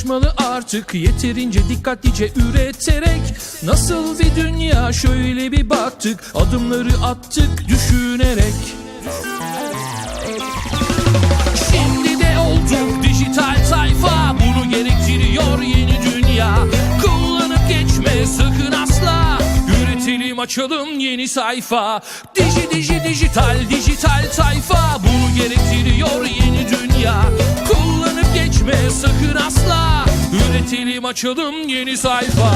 çalışmalı artık. Yeterince dikkatlice üreterek Nasıl bir dünya? Şöyle bir baktık Adımları attık düşünerek. Şimdi de olduk dijital sayfa Bunu gerektiriyor yeni dünya. Kullanıp geçme sakın asla. Üretelim açalım yeni sayfa. Diji diji dijital dijital sayfa Bunu gerektiriyor Üretelim açalım yeni sayfa